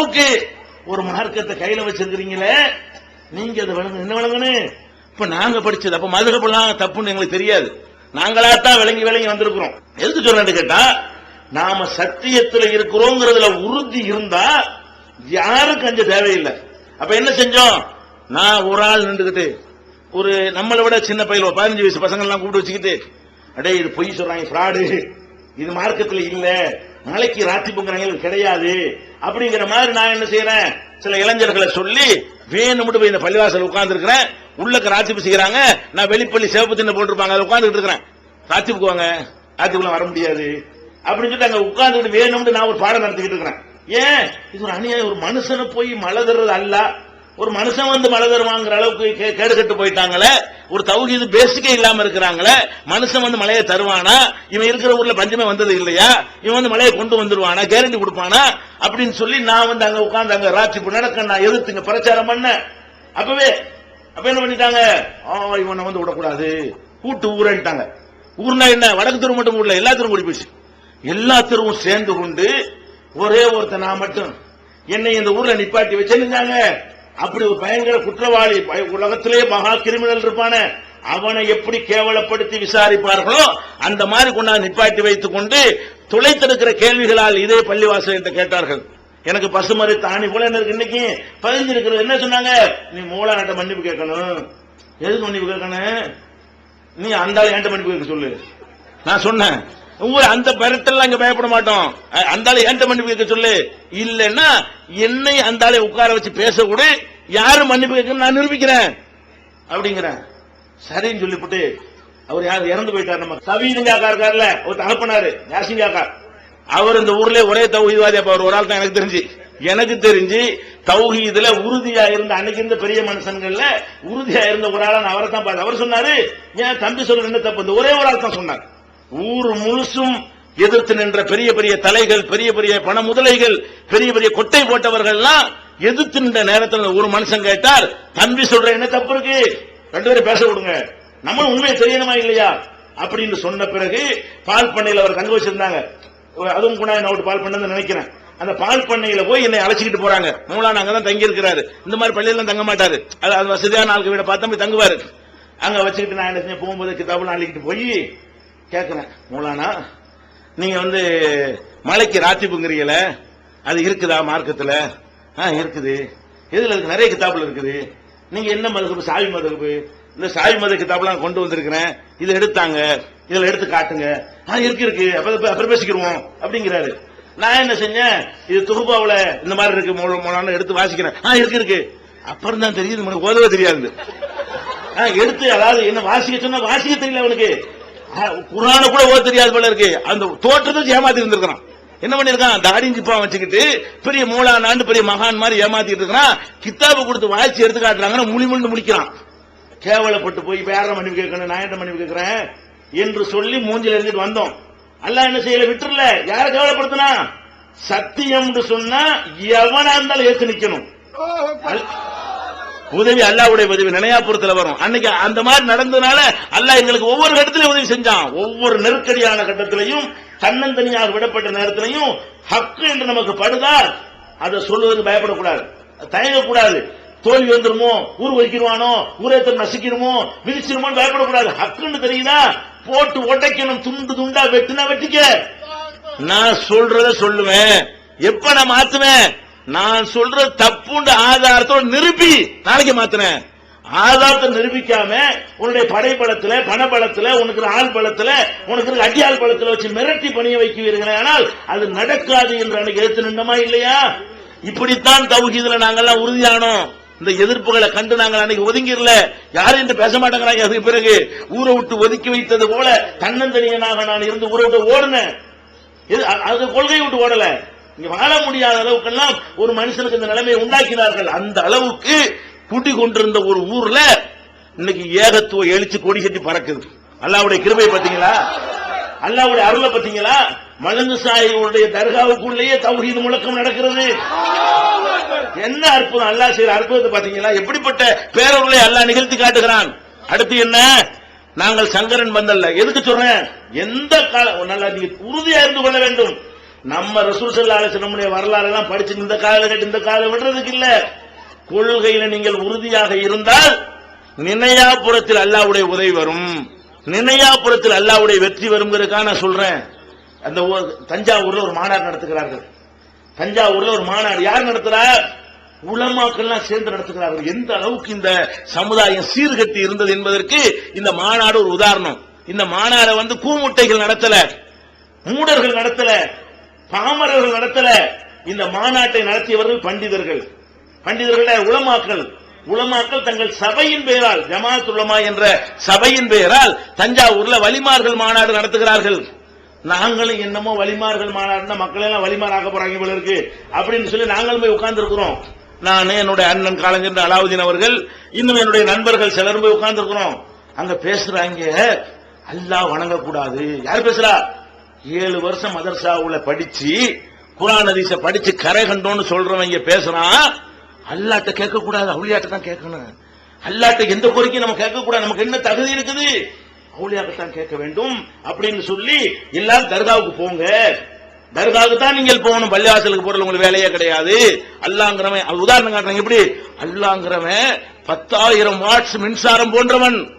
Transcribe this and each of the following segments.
அளவுக்கு ஒரு மார்க்கத்தை கையில வச்சிருக்கிறீங்களே நீங்க அதை விளங்க என்ன விளங்கணும்? இப்ப நாங்க படிச்சது அப்ப மதுரப்பெல்லாம் தப்புன்னு எங்களுக்கு தெரியாது. நாங்களா தான் விளங்கி விளங்கி வந்திருக்கிறோம். எதுக்கு சொல்றேன்னு கேட்டா நாம சத்தியத்துல இருக்கிறோங்கிறதுல உறுதி இருந்தா யாருக்கும் அஞ்ச தேவையில்லை. அப்ப என்ன செஞ்சோம்? நான் ஒரு ஆள் நின்றுகிட்டு ஒரு நம்மளை விட சின்ன பையன் பதினஞ்சு வயசு பசங்க எல்லாம் கூப்பிட்டு வச்சுக்கிட்டு அடே இது பொய் சொல்றாங்க ஃப்ராடு இது மார்க்கத்துல இல்லை. நாளைக்கு ராத்தி பொங்கல் கிடையாது. அப்படிங்கிற மாதிரி நான் என்ன செய்யறேன் சில இளைஞர்களை சொல்லி வேணும்னு போய் இந்த பள்ளிவாசல் உட்கார்ந்து இருக்கிறேன் உள்ளக்க ராத்திப்பு செய்யறாங்க நான் வெளிப்பள்ளி சிவப்பு தின்ன போட்டிருப்பாங்க அதை உட்காந்துட்டு இருக்கிறேன். ராத்திப்புக்கு வாங்க. ராத்திப்புக்குள்ள வர முடியாது. அப்படின்னு சொல்லிட்டு அங்க உட்கார்ந்துட்டு வேணும்னு நான் ஒரு பாடம் நடத்திக்கிட்டு இருக்கிறேன். ஏன்? இது ஒரு அநியாயம். ஒரு மனுஷனை போய் மழை தர்றது அல்ல. ஒரு மனுஷன் வந்து மழை தருவாங்கிற அளவுக்கு கே- கேடு கட்டு போயிட்டாங்களே ஒரு தௌஹீது பேசிக்கே இல்லாம இருக்கிறாங்களே மனுஷன் வந்து மழையை தருவானா? இவன் இருக்கிற ஊர்ல பஞ்சமே வந்தது இல்லையா? இவன் வந்து மழையை கொண்டு வந்துருவானா? கேரண்டி கொடுப்பானா? அப்படின்னு சொல்லி நான் வந்து அங்க உட்கார்ந்து அங்க ராட்சி நடக்க நான் எதிர்த்துங்க பிரச்சாரம் பண்ண. அப்பவே அப்ப என்ன பண்ணிட்டாங்க? இவனை வந்து விடக்கூடாது. கூட்டு ஊரன்ட்டாங்க. ஊர்னா என்ன? வடக்கு தெரு மட்டும் ஊர்ல எல்லா தெருவும் கூடி போச்சு எல்லா தெருவும் சேர்ந்து கொண்டு ஒரே ஒருத்தன் நான் மட்டும். என்னை இந்த ஊர்ல நிப்பாட்டி வச்சிருந்தாங்க அப்படி ஒரு பயங்கர குற்றவாளி பய- உலகத்திலே மகா கிரிமினல் இருப்பான. அவனை எப்படி கேவலப்படுத்தி விசாரிப்பார்களோ அந்த மாதிரி கொண்டாந்து நிப்பாட்டி வைத்துக் கொண்டு துளைத்தெடுக்கிற கேள்விகளால் இதே பள்ளிவாசல் என்று கேட்டார்கள். எனக்கு பசுமறை தாணி போல எனக்கு இன்னைக்கு? பதிஞ்சிருக்கிறது என்ன சொன்னாங்க? நீ மூலாட்ட மன்னிப்பு கேட்கணும். எதுக்கு மன்னிப்பு கேட்கணும்? நீ அந்த ஆள் என்கிட்ட மன்னிப்பு கேட்க சொல்லு. நான் சொன்னேன். உங்க அந்த பெரட்டெல்லாம் இங்க பயப்பட மாட்டோம். அந்த ஆள் என்கிட்ட மன்னிப்பு கேட்க சொல்லு. இல்லைன்னா என்னை அந்த ஆளை உட்கார வச்சு பேச கூட யாரு மன்னிப்பு கேட்கணும் நான் நிரூபிக்கிறேன். அப்படிங்கிறேன். சரின்னு சொல்லிவிட்டு அவர் யார் இறந்து போயிட்டார் நம்ம கவிதுங்காக்கா இருக்கார்ல ஒரு தகப்பனாரு யாசிங்காக்கா அவர் இந்த ஊர்ல ஒரே தௌஹீத்வாதி அப்ப அவர் ஒரு ஆள் தான் எனக்கு தெரிஞ்சு. எனக்கு தெரிஞ்சு தௌஹீதுல உறுதியா இருந்த அன்னைக்கு இருந்த பெரிய மனுஷன்கள்ல உறுதியா இருந்த ஒரு ஆளா நான் அவரை தான் பார்த்து அவர் சொன்னாரு ஏன் தம்பி சொல்ற என்ன தப்பு இந்த ஒரே ஒரு ஆள் தான் சொன்னார். ஊர் முழுசும் எதிர்த்து நின்ற பெரிய பெரிய தலைகள் பெரிய பெரிய பண முதலைகள் பெரிய பெரிய கொட்டை போட்டவர்கள்லாம் எதிர்த்து நின்ற நேரத்தில் ஒரு மனுஷன் கேட்டால் தம்பி சொல்ற என்ன தப்பு இருக்கு ரெண்டு பேரும் பேச விடுங்க. நம்ம உண்மையை தெரியணுமா இல்லையா? அப்படின்னு சொன்ன பிறகு பால் பண்ணையில் அவர் தங்க வச்சிருந்தாங்க அதுவும் கூட நான் ஒரு பால் பண்ணது நினைக்கிறேன். அந்த பால் பண்ணையில போய் என்னை அழைச்சிக்கிட்டு போறாங்க. மூலான அங்கதான் தங்கி இருக்கிறாரு இந்த மாதிரி பள்ளியெல்லாம் தங்க மாட்டாரு. அது அது வசதியான ஆளுக்கு வீட பார்த்தா போய் தங்குவாரு. அங்க வச்சுக்கிட்டு நான் என்ன செஞ்சேன்? போகும்போது கிதாபுலாம் அள்ளிக்கிட்டு போய் கேட்கிறேன் மூலானா நீங்க வந்து மலைக்கு ராத்திப்புங்கிறீங்கள அது இருக்குதா மார்க்கத்துல? ஆ இருக்குது. எதுல இருக்கு? நிறைய கிதாபுல இருக்குது. நீங்க என்ன மதகுப்பு சாவி மதகுப்பு இந்த சாவி மத கிதாபுலாம் கொண்டு வந்திருக்கிறேன். இதை எடுத்தாங்க. இதுல எடுத்து காட்டுங்க. ஆ இருக்கு இருக்கு. அப்புறம் பேசிக்கிருவோம். அப்படிங்கிறாரு. நான் என்ன செஞ்சேன்? இது துகுபாவுல இந்த மாதிரி இருக்கு. மூல- எடுத்து வாசிக்கிறேன். ஆ இருக்கு இருக்கு. அப்புறம் தான் தெரியுது. உனக்கு ஓதவே தெரியாது. ஆ, எடுத்து அதாவது என்ன வாசிக்க சொன்னா வாசிக்க தெரியல அவனுக்கு. ஆ, குரான கூட ஓத தெரியாது போல இருக்கு. அந்த தோற்றத்தை ஏமாத்தி இருந்திருக்கிறான். என்ன பண்ணிருக்கான்? தாடியும் வச்சுக்கிட்டு பெரிய மூலானாண்டு பெரிய மகான் மாதிரி ஏமாத்திட்டு இருக்கிறான் கித்தாபு கொடுத்து வாய்ச்சி எடுத்து காட்டுறாங்கன்னு முழி முள்ளு முடிக்கிறான். கேவலப்பட்டு போய் வேற மனைவி கேட்கணும் நான் என்ன மன்னிப்பு கேட்கிறேன்? என்று சொல்லி மூஞ்சில் இருந்துட்டு வந்தோம். அல்ல என்ன செய்யல? விட்டுருல யார கேவலப்படுத்தினா? சத்தியம் சொன்னா எவனா இருந்தாலும் ஏத்து நிக்கணும். உதவி அல்லாவுடைய உதவி நினையாபுரத்துல வரும். அன்னைக்கு அந்த மாதிரி நடந்ததுனால அல்லாஹ் எங்களுக்கு ஒவ்வொரு கட்டத்திலையும் உதவி செஞ்சான். ஒவ்வொரு நெருக்கடியான கட்டத்திலையும் தன்னந்தனியாக விடப்பட்ட நேரத்திலையும் ஹக்கு என்று நமக்கு படுதால் அதை சொல்வதற்கு பயப்படக்கூடாது. தயங்கக்கூடாது. தோல்வி வந்துருமோ? ஊர் ஒதுக்கிடுவானோ ஊரேத்தம் நசுக்கிடுமோ? விதிச்சிருமோ பயப்படக்கூடாது. ஹக்குன்னு தெரியுதா? போட்டு உடைக்கணும் துண்டு துண்டா வெட்டுனா வெட்டிக்க. நான் சொல்றத சொல்லுவேன். எப்ப நான் மாத்துவேன்? நான் சொல்ற தப்புண்டு ஆதாரத்தோட நிரூபி நாளைக்கு மாத்துறேன் ஆதாரத்தை நிரூபிக்காம உன்னுடைய படைப்பலத்துல பணபலத்துல உனக்கு ஆள் பலத்துல உனக்கு அடியாள் பலத்துல வச்சு மிரட்டி பணிய வைக்குவீர்கள் ஆனால் அது நடக்காது என்று அன்னைக்கு எடுத்து நின்றமா இல்லையா? இப்படித்தான் தௌஹீதுல நாங்கெல்லாம் உறுதியானோம். இந்த எதிர்ப்புகளை கண்டு நாங்கள் அன்னைக்கு ஒதுங்கிடல. யாரும் என்று பேச மாட்டேங்கிறாங்க அதுக்கு பிறகு. ஊரை விட்டு ஒதுக்கி வைத்தது போல தன்னந்தனியனாக நான் இருந்து ஊரை விட்டு ஓடுனேன். அ- அது கொள்கை விட்டு ஓடல. இங்க வாழ முடியாத அளவுக்கெல்லாம் ஒரு மனுஷனுக்கு இந்த நிலைமையை உண்டாக்கினார்கள். அந்த அளவுக்கு குடி கொண்டிருந்த ஒரு ஊர்ல இன்னைக்கு ஏகத்துவ எழுச்சி கொடி கட்டி பறக்குது. அல்லாவுடைய கிருபை பாத்தீங்களா அல்லாவுடைய அருளை பாத்தீங்களா மலங்கு சாயிகளுடைய தர்காவுக்குள்ளேயே தௌஹீது முழக்கம் நடக்கிறது. என்ன அற்புதம்? அல்லாஹ் செய்யற அற்புதத்தை பாத்தீங்களா எப்படிப்பட்ட பேரவர்களை அல்லாஹ் நிகழ்த்தி காட்டுகிறான்? அடுத்து என்ன? நாங்கள் சங்கரன் வந்தல்ல. எதுக்கு சொல்றேன்? எந்த கால நல்லா நீங்க உறுதியா இருந்து கொள்ள வேண்டும். நம்ம ரசூல் சல்லா நம்முடைய வரலாறு எல்லாம் படிச்சு இந்த கால கட்டு இந்த காலம் விடுறதுக்கு இல்ல. கொள்கையில நீங்கள் உறுதியாக இருந்தால் நினையாபுரத்தில் அல்லாவுடைய உதவி வரும். நினையாபுரத்தில் அல்லாவுடைய வெற்றி வருங்கிறதுக்காக நான் சொல்றேன். அந்த தஞ்சாவூர்ல ஒரு மாநாடு நடத்துகிறார்கள். தஞ்சாவூர்ல ஒரு மாநாடு யார் நடத்துறார் உலமாக்கள்லாம் சேர்ந்து நடத்துகிறார்கள். எந்த அளவுக்கு இந்த சமுதாயம் சீர்கட்டி இருந்தது என்பதற்கு இந்த மாநாடு ஒரு உதாரணம். இந்த மாநாடை வந்து கூமுட்டைகள் நடத்தல மூடர்கள் நடத்தல பாமரர்கள் நடத்தல. இந்த மாநாட்டை நடத்தியவர்கள் பண்டிதர்கள். பண்டிதர்கள உலமாக்கள் உலமாக்கள் தங்கள் சபையின் பெயரால் ஜமாத் உலமா என்ற சபையின் பெயரால் தஞ்சாவூர்ல வலிமார்கள் மாநாடு நடத்துகிறார்கள். நாங்களும் என்னமோ வலிமார்கள் மாநாடுனா மக்கள் எல்லாம் வலிமாராக்க போறாங்க போல இருக்கு. அப்படின்னு சொல்லி நாங்களும் போய் உட்கார்ந்து இருக்கிறோம் நான் என்னுடைய அண்ணன் காலஞ்சென்ற அலாவுதீன் அவர்கள் இன்னும் என்னுடைய நண்பர்கள் சிலரும் போய் உட்கார்ந்து இருக்கிறோம் அங்க பேசுறாங்க அல்லாஹ் வணங்கக்கூடாது. யார் பேசுறா? ஏழு வருஷம் மதர்சாவுல படிச்சு குரான் அதிச படிச்சு கரை கண்டோன்னு சொல்றவங்க பேசுறான். அல்லாட்ட கேட்கக்கூடாது அவளியாட்ட தான் கேட்கணும். அல்லாட்ட எந்த கோரிக்கையும் நம்ம கேட்கக்கூடாது. நமக்கு என்ன தகுதி இருக்குது? அவளியாகத்தான் கேட்க வேண்டும் அப்படின்னு சொல்லி எல்லாரும் தர்காவுக்கு போங்க. தர்காவுக்கு தான் நீங்கள் போகணும். பள்ளிவாசலுக்கு போறது உங்களுக்கு வேலையே கிடையாது. அல்லாங்கிறவன் அது உதாரணம் காட்டுறாங்க. எப்படி? அல்லாங்கிறவன் பத்தாயிரம் வாட்ஸ் மின்சாரம் போன்றவன்.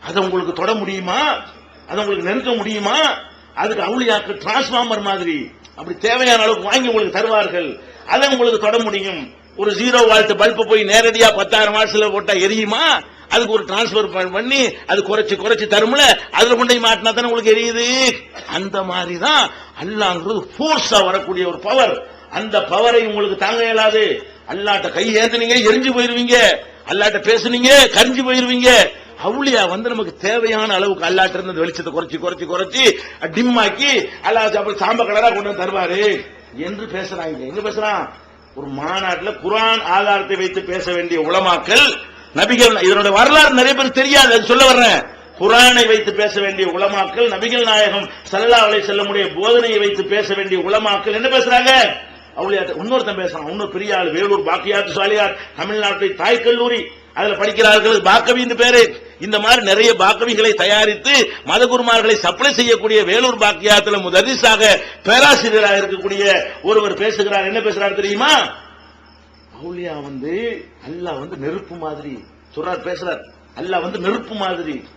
அதை உங்களுக்கு தொட முடியுமா? அதை உங்களுக்கு நெருங்க முடியுமா? அதுக்கு அவுளியாக்கு டிரான்ஸ்பார்மர் மாதிரி. அப்படி தேவையான அளவுக்கு வாங்கி உங்களுக்கு தருவார்கள். அதை உங்களுக்கு தொட முடியும். ஒரு ஜீரோ வால்ட் பல்பு போய் நேரடியா பத்தாயிரம் வாட்ஸ்ல போட்டா எரியுமா? அதுக்கு ஒரு டிரான்ஸ்பர் பண்ணி அது குறைச்சு குறைச்சு தரும்ல? அதுல கொண்டு மாட்டினா தானே உங்களுக்கு எரியுது? அந்த மாதிரி தான் அல்லாங்கிறது ஃபோர்ஸா வரக்கூடிய ஒரு பவர் அந்த பவரை உங்களுக்கு தாங்க இயலாது. அல்லாட்ட கை ஏத்துனீங்க எரிஞ்சு போயிருவீங்க. அல்லாட்ட பேசுனீங்க கரிஞ்சு போயிருவீங்க. அவுளியா வந்து நமக்கு தேவையான அளவுக்கு அல்லாட்ட இருந்து வெளிச்சத்தை குறைச்சு குறைச்சு குறைச்சு டிம்மாக்கி அல்லா அப்புறம் சாம்ப கலரா கொண்டு வந்து தருவாரு. என்று பேசுறாங்க எங்க பேசுறான்? ஒரு மாநாட்டில் குரான் ஆதாரத்தை வைத்து பேச வேண்டிய உலமாக்கள் நபிகள் இதனோட வரலாறு நிறைய பேர் தெரியாது அது சொல்ல வர்றேன். குரானை வைத்து பேச வேண்டிய உலமாக்கள் நபிகள் நாயகம் சல்லா அலை செல்லமுடைய போதனையை வைத்து பேச வேண்டிய உலமாக்கள் என்ன பேசுறாங்க? அவுளியாட்ட இன்னொருத்தன் பேசுறான். இன்னொரு பெரிய ஆள் வேலூர் பாக்கியாத்து சாலியார் தமிழ்நாட்டை தாய் கல்லூரி அதுல படிக்கிறார்கள் பாக்கவின்னு பேரு. இந்த மாதிரி நிறைய பாக்கவிகளை தயாரித்து மதகுருமார்களை சப்ளை செய்யக்கூடிய வேலூர் பாக்கியாத்துல முதலிசாக பேராசிரியராக இருக்கக்கூடிய ஒருவர் பேசுகிறார். என்ன பேசுறார் தெரியுமா? அவுலியா வந்து அல்லாஹ் வந்து நெருப்பு மாதிரி சொல்றார் பேசுறார். அல்லாஹ் வந்து நெருப்பு மாதிரி.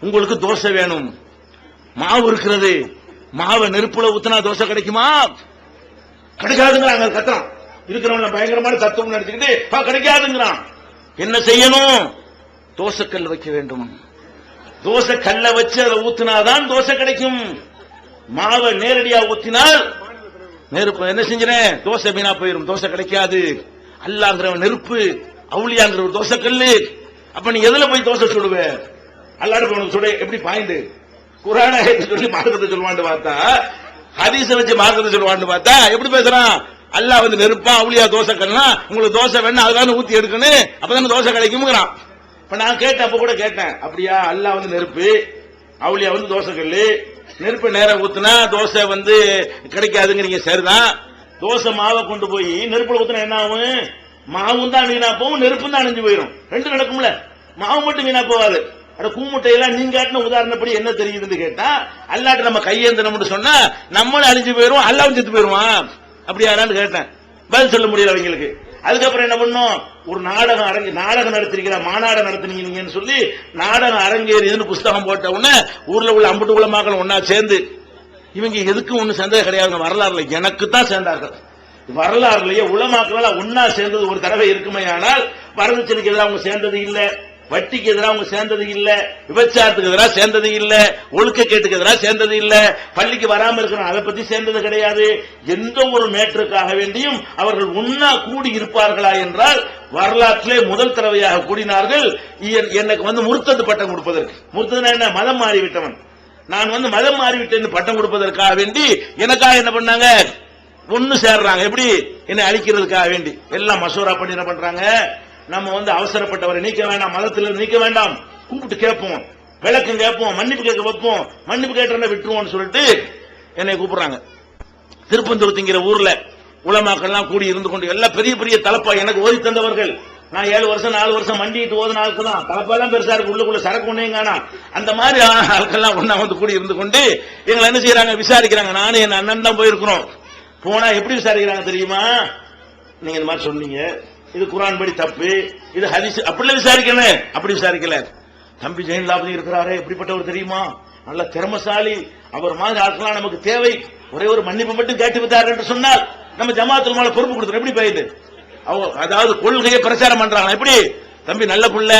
உங்களுக்கு தோசை வேணும். மாவு இருக்கிறது. மாவை நெருப்புல ஊத்தினா தோசை கிடைக்குமா? கிடைக்காதுங்கிறாங்க கத்துறான் இருக்கிறவங்க பயங்கரமான தத்துவம் நினைச்சுக்கிட்டு "பா, கிடைக்காதுங்கிறான். என்ன செய்யணும்? தோசைக்கல் வைக்க வேண்டும். தோசை கல்ல வச்சு அதை ஊத்தினாதான் தோசை கிடைக்கும். மாவை நேரடியா ஊத்தினால் நெருப்பு என்ன செஞ்சேன்? தோசை வீணா போயிரும். தோசை கிடைக்காது. அல்லாங்கிறவன் நெருப்பு அவுளியாங்கிற ஒரு தோசை கல்லு அப்ப நீ எதுல போய் தோசை சுடுவ? அல்லாட சுட. எப்படி பாயிண்ட்? குரான சொல்லி மார்க்கத்தை சொல்லுவான்னு பார்த்தா ஹதீச வச்சு மார்க்கத்தை சொல்லுவான்னு பார்த்தா எப்படி பேசுறான்? அல்லாஹ் வந்து நெருப்பா அவுளியா தோசை கல்லாம் உங்களுக்கு தோசை வேணும் அதுதானே ஊத்தி எடுக்கணும். அப்பதானே தோசை கிடைக்கும்ங்கிறான். இப்ப நான் கேட்டேன் அப்ப கூட கேட்டேன். அப்படியா? அல்லாஹ் வந்து நெருப்பு. அவளியா வந்து தோசை கல்லு நெருப்பு நேரம் ஊத்துனா தோசை வந்து கிடைக்காதுங்கிறீங்க சரிதான் தோசை மாவை கொண்டு போய் நெருப்புல ஊத்துனா என்ன ஆகும்? மாவும் தான் வீணா போகும் நெருப்பும் தான் அணிஞ்சு போயிடும் ரெண்டும் நடக்கும்ல? மாவு மட்டும் வீணா போகாது. அட கூமுட்டையெல்லாம் நீங்க காட்டின உதாரணப்படி என்ன தெரியுதுன்னு கேட்டா அல்லாட்ட நம்ம கையேந்தனம்னு சொன்னா நம்மளும் அழிஞ்சு போயிடும் அல்லாவும் செத்து போயிருவான். அப்படியாடான்னு கேட்டேன். பதில் சொல்ல முடியல அவங்களுக்கு. அதுக்கப்புறம் என்ன பண்ணும்? ஒரு நாடகம் அரங்கு நாடகம் நடத்திருக்கிற மாநாடு நடத்தினீங்கன்னு சொல்லி நாடகம் அரங்கேறியதுன்னு புஸ்தகம் போட்ட உடனே ஊர்ல உள்ள அம்புட்டு குளமாக்கள் ஒன்னா சேர்ந்து இவங்க எதுக்கும் ஒண்ணு சேர்ந்தது கிடையாது. வரலாறுல எனக்கு தான் சேர்ந்தார்கள். வரலாறுலயே உலமாக்களால் ஒன்னா சேர்ந்தது ஒரு தடவை இருக்குமே ஆனால் வரதட்சணைக்கு எதிராக அவங்க சேர்ந்தது இல்லை. வட்டிக்கு எதிராக அவங்க சேர்ந்தது இல்ல விபச்சாரத்துக்கு எதிராக சேர்ந்தது இல்ல ஒழுக்க கேட்டுக்கு எதிராக சேர்ந்தது இல்ல பள்ளிக்கு வராம இருக்கிறோம் அதை பத்தி சேர்ந்தது கிடையாது. எந்த ஒரு மேட்டருக்காக வேண்டியும் அவர்கள் ஒன்னா கூடி இருப்பார்களா என்றால் வரலாற்றிலே முதல் தடவையாக கூடினார்கள். எனக்கு வந்து முருத்தது பட்டம் கொடுப்பதற்கு. முருத்ததுனா என்ன? மதம் மாறிவிட்டவன். நான் வந்து மதம் மாறிவிட்டேன் பட்டம் கொடுப்பதற்காக வேண்டி எனக்காக என்ன பண்ணாங்க? ஒன்னு சேர்றாங்க. எப்படி? என்னை அழிக்கிறதுக்காக வேண்டி. எல்லாம் மசோரா பண்ணி என்ன பண்றாங்க. நம்ம வந்து அவசரப்பட்டவரை நீக்க வேண்டாம் மதத்திலிருந்து நீக்க வேண்டாம். கூப்பிட்டு கேட்போம் விளக்கம் கேட்போம் மன்னிப்பு கேட்க வைப்போம். மன்னிப்பு கேட்ட விட்டுருவோம்னு சொல்லிட்டு என்னை கூப்பிடுறாங்க. திருப்பந்தூரத்துங்கிற ஊர்ல உலமாக்கள்லாம் கூடி இருந்து கொண்டு எல்லாம் பெரிய பெரிய தலப்பா எனக்கு ஓதி தந்தவர்கள். நான் ஏழு வருஷம் நாலு வருஷம் மண்டிட்டு ஓதுன ஆளுக்கு தான் தலப்பெல்லாம் பெருசா இருக்கு உள்ளுக்குள்ள சரக்கு ஒண்ணையும் அந்த மாதிரி ஆட்கள்லாம் ஒன்னா வந்து கூடி இருந்து கொண்டு எங்களை என்ன செய்யறாங்க? விசாரிக்கிறாங்க. நானும் என் அண்ணன் தான் போயிருக்கிறோம். போனா எப்படி விசாரிக்கிறாங்க தெரியுமா? நீங்க இந்த மாதிரி சொன்னீங்க. இது குரான் படி தப்பு இது ஹதீஸ் அப்படிலாம் விசாரிக்கணும் அப்படி விசாரிக்கல. தம்பி ஜெயலலாபதி இருக்கிறாரே எப்படிப்பட்டவர் தெரியுமா? நல்ல திறமசாலி அவர் மாதிரி ஆட்கள்லாம் நமக்கு தேவை. ஒரே ஒரு மன்னிப்பு மட்டும் கேட்டு விட்டார் என்று சொன்னால் நம்ம ஜமாத்துல மேல பொறுப்பு கொடுத்துரும். எப்படி போயிது அவங்க அதாவது கொள்கையை பிரச்சாரம் பண்றாங்க எப்படி? தம்பி நல்ல புள்ள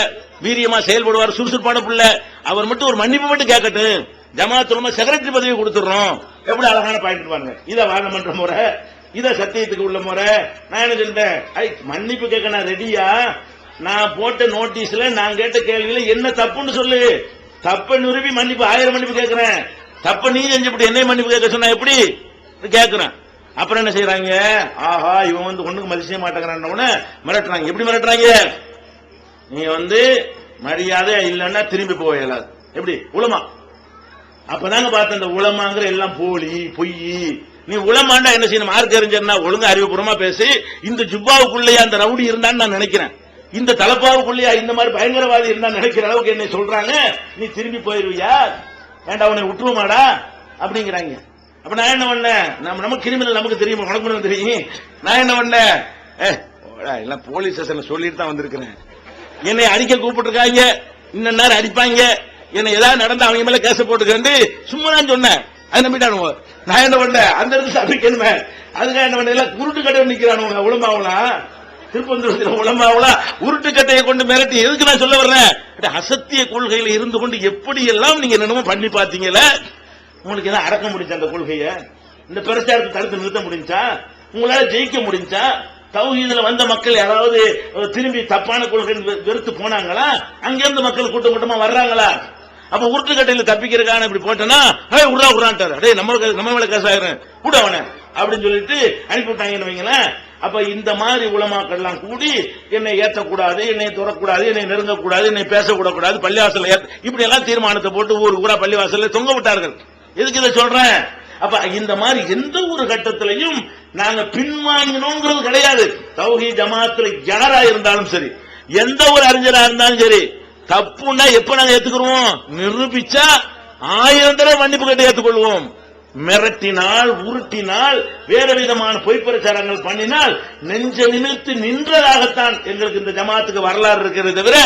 வீரியமா செயல்படுவார் சுறுசுறுப்பான புள்ள. அவர் மட்டும் ஒரு மன்னிப்பு மட்டும் கேட்கட்டும். ஜமாத்துலமா செக்ரட்டரி பதவி கொடுத்துடுறோம். எப்படி அழகான பாயிண்ட் பாருங்க. இதை வாதம் முறை இத சத்தியத்துக்கு உள்ள முறை. நான் என்ன சொல்லிட்டேன்? ஐ மன்னிப்பு கேட்க நான் ரெடியா நான் போட்ட நோட்டீஸ்ல நான் கேட்ட கேள்வியில என்ன தப்புன்னு சொல்லு. தப்ப நிறுவி மன்னிப்பு ஆயிரம் மன்னிப்பு கேட்கிறேன். தப்ப நீ செஞ்சப்படி என்ன மன்னிப்பு கேட்க சொன்னா எப்படி? கேட்கிறேன். அப்புறம் என்ன செய்யறாங்க ஆஹா இவன் வந்து ஒண்ணுக்கு மதிக்க மாட்டேங்கிறான்னு மிரட்டுறாங்க. எப்படி மிரட்டுறாங்க? நீ வந்து மரியாதை இல்லைன்னா திரும்பி போக எப்படி? உலமா அப்பதாங்க பார்த்த இந்த உலமாங்கிற எல்லாம் போலி பொய் நீ உளமாண்டா என்ன செய்யணும்? மார்க் அறிஞர்னா ஒழுங்கா அறிவுபூர்வமா பேசி. இந்த ஜுப்பாவுக்குள்ளேயே அந்த ரவுடி இருந்தான்னு நான் நினைக்கிறேன். இந்த தலப்பாவுக்குள்ளேயா இந்த மாதிரி பயங்கரவாதி இருந்தா நினைக்கிற அளவுக்கு என்னை சொல்றாங்க நீ திரும்பி போயிருவியா? ஏண்டா உன்னை விட்டுருமாடா அப்படிங்கிறாங்க. அப்ப நான் என்ன பண்ணேன்? நம்ம நம்ம கிரிமினல் நமக்கு தெரியும்? உனக்கு தெரியும். நான் என்ன பண்ணேன்? ஏ எல்லாம் போலீஸ் ஸ்டேஷன்ல சொல்லிட்டு தான் வந்திருக்கிறேன். என்னை அடிக்க கூப்பிட்டுருக்காங்க. இன்ன நேரம் அடிப்பாங்க. என்ன ஏதாவது நடந்தா அவங்க மேல கேச போட்டுக்கண்டு சும்மா நான் சொன்னேன். அது நம்பிட்டானுங்க நான் என்ன பண்ணேன் அந்த இடத்துல சமைக்கணுமே அதுக்காக என்ன பண்ண எல்லாம் குருட்டு கடை நிக்கிறானுங்க உளமாவலாம் திருப்பந்தூரத்தில் உளமாவலாம் உருட்டு கட்டையை கொண்டு மிரட்டி எதுக்கு நான் சொல்ல வர்றேன்? அசத்திய கொள்கையில இருந்து கொண்டு எப்படி எல்லாம் நீங்க என்னமோ பண்ணி பாத்தீங்கல்ல உங்களுக்கு எதாவது அடக்க முடிஞ்சா அந்த கொள்கையை? இந்த பிரச்சாரத்தை தடுத்து நிறுத்த முடிஞ்சா? உங்களால ஜெயிக்க முடிஞ்சா? தௌஹீதுல வந்த மக்கள் யாராவது திரும்பி தப்பான கொள்கை வெறுத்து போனாங்களா? அங்கிருந்து மக்கள் கூட்டம் கூட்டமா வர்றாங்களா? அப்ப உருட்டுக்கட்டையில தப்பிக்கிறதுக்கான இப்படி போட்டேன்னா ஏய் உட்ரா உட்ரான்ட்டாரு டேய் நம்ம நம்ம மேல கேஸ் விட கூட அவனை அப்படின்னு சொல்லிட்டு அனுப்பி விட்டாங்கன்னு வைங்களேன். அப்ப இந்த மாதிரி உலமாக்கள்லாம் கூடி என்னை ஏற்றக்கூடாது என்னை துறக்கூடாது என்னை நெருங்கக்கூடாது என்னை பேசக்கூடாது பள்ளிவாசல்ல இப்படி எல்லாம் தீர்மானத்தை போட்டு ஊர் ஊரா பள்ளிவாசல்ல தொங்க விட்டார்கள். எதுக்கு இதை சொல்றேன்? அப்ப இந்த மாதிரி எந்த ஒரு கட்டத்திலையும் நாங்க பின்வாங்கினோங்கிறது கிடையாது. தௌஹி ஜமாத்துல யாரா இருந்தாலும் சரி எந்த ஒரு அறிஞரா இருந்தாலும் சரி தப்புன்னா எப்ப நாங்க ஏத்துக்கிறோம் நிரூபிச்சா ஆயிரம் தடவை மன்னிப்பு கட்டி ஏத்துக்கொள்வோம். மிரட்டினால் உருட்டினால் வேற விதமான பொய் பிரச்சாரங்கள் பண்ணினால் நெஞ்ச நிமித்து நின்றதாகத்தான் எங்களுக்கு இந்த ஜமாத்துக்கு வரலாறு இருக்கிறது தவிர